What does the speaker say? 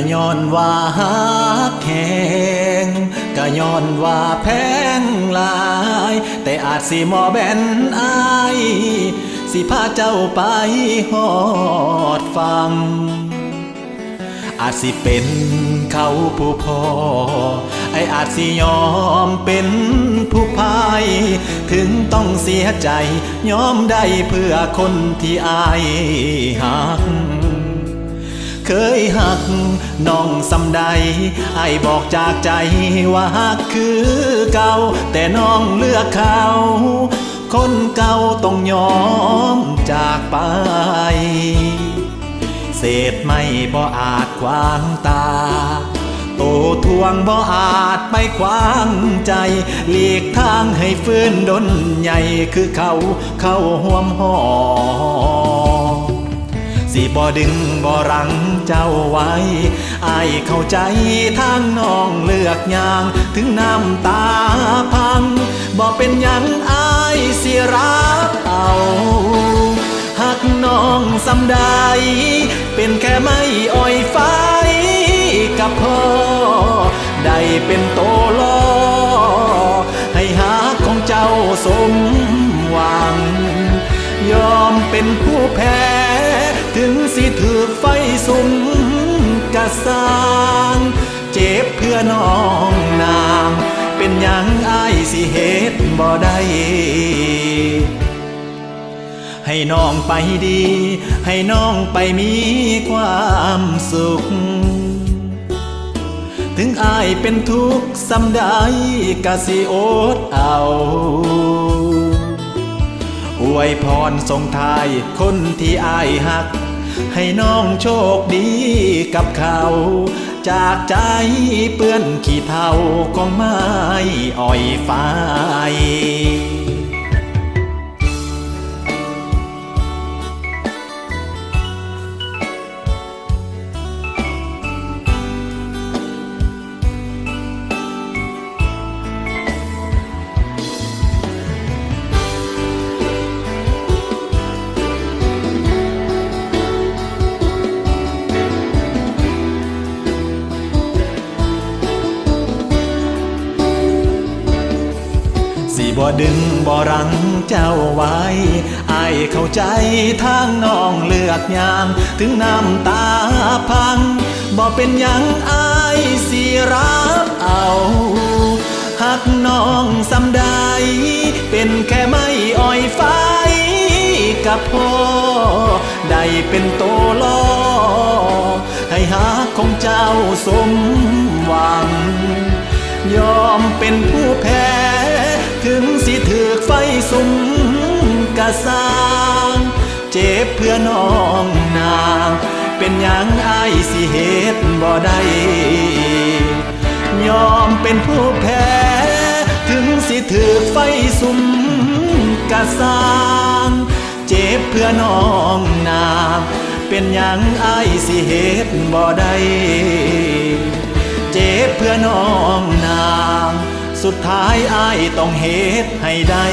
ก็ย้อนว่าฮักแหงก็ย้อนว่าแพงหลาย แต่อาจสิมอแบนอายสิพาเจ้าไปหอดฟัง อาจสิเป็นเขาผู้พอ ไออาจสิยอมเป็นผู้พาย ถึงต้องเสียใจยอมได้เพื่อคนที่อายหัก เคยหักน้องสำใดไอบอกจากใจว่าหักคือเก่า แต่น้องเลือกเขาคนเก่าต้องยอมจากไป เศษไม่บ่อาจขวางตา โตทวงบ่อาจไปขวางใจ หลีกทางให้ฟื้นดนใหญ่คือเขา เข้าห่วมหอ สิบ่ดึงบ่รังเจ้าไว้อายเข้าใจทางน้องเลือกอย่าง ถึงน้ำตาพังบ่เป็นยังอายสิรับเอาหักน้องสำใด เป็นแค่ไม่อ่อยไฟกับพ่อ ได้เป็นโตลอให้หาของเจ้าสมหวัง ยอมเป็นผู้แพ้ ถึงสิถือไฟสุมกระสางเจ็บเพื่อน้องนาง เป็นยังอายสิเหตุบ่ได้ให้น้องไปดี ให้น้องไปมีความสุข ถึงอายเป็นทุกข์สำใดกะสิโอดเอา วยพรส่งทายคนที่อายหัก ให้น้องโชคดีกับเขา จากใจเปื้อนขี้เทาของไม้อ่อยไฟ บ่ดึงบ่รังเจ้าไว้อายเข้าใจทางน้องเลือกยางถึงน้ำตาพังบ่เป็นยังอายสิรับเอาหักน้องสำใดเป็นแค่ไม่อ่อยไฟกับพ่อได้เป็นโตลอให้หาของเจ้าสมหวัง ยอมเป็นผู้แพ้ สุมกะสางเจ็บเพื่อน้องนาง เป็นยังอายสิเหตุบ่ได้ยอมเป็นผู้แพ้ ถึงสิถือไฟสุมกะสางเจ็บเพื่อน้องนางเป็นยังอายสิเหตุบ่ได้ เจ็บเพื่อน้อง สุดท้ายอายต้องเหตุให้ได้